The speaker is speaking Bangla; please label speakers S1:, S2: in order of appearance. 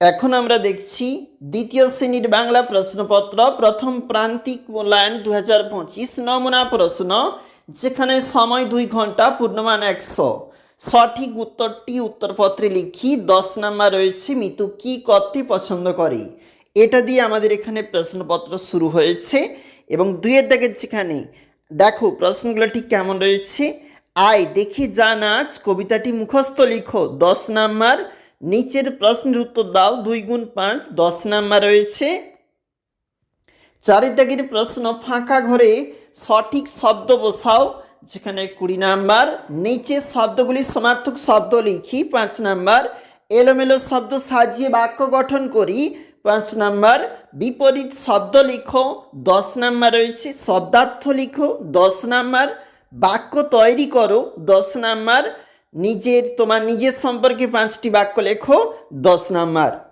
S1: এখন আমরা দেখছি দ্বিতীয় শ্রেণির বাংলা প্রশ্নপত্র, প্রথম প্রান্তিক মূল্যায়ন দু হাজার পঁচিশ নমুনা প্রশ্ন, যেখানে সময় দুই ঘণ্টা, পূর্ণমান একশো। সঠিক উত্তরটি উত্তরপত্রে লিখি, দশ নাম্বার রয়েছে, মিতু কি করতে পছন্দ করে? এটা দিয়ে আমাদের এখানে প্রশ্নপত্র শুরু হয়েছে এবং দুইয়ের দাগে যেখানে, দেখো প্রশ্নগুলো ঠিক কেমন রয়েছে? আয় দেখে যা নাচ, কবিতাটি মুখস্থ লিখো, দশ নাম্বার নিচের প্রশ্নের উত্তর দাও, দুই গুণ পাঁচ, দশ নাম্বার রয়েছে। চারের দাগের প্রশ্ন ফাঁকা ঘরে সঠিক শব্দ বসাও, যেখানে কুড়ি নাম্বার। নিচে শব্দগুলি সমার্থক শব্দ লিখি, পাঁচ নাম্বার। এলোমেলো শব্দ সাজিয়ে বাক্য গঠন করি, পাঁচ নাম্বার। বিপরীত শব্দ লিখো, দশ নাম্বার রয়েছে। শব্দার্থ লিখো, দশ নাম্বার। বাক্য তৈরি করো, দশ নাম্বার। নিজের তোমার নিজের সম্পর্কে পাঁচটি বাক্য লেখো দশ নাম্বার।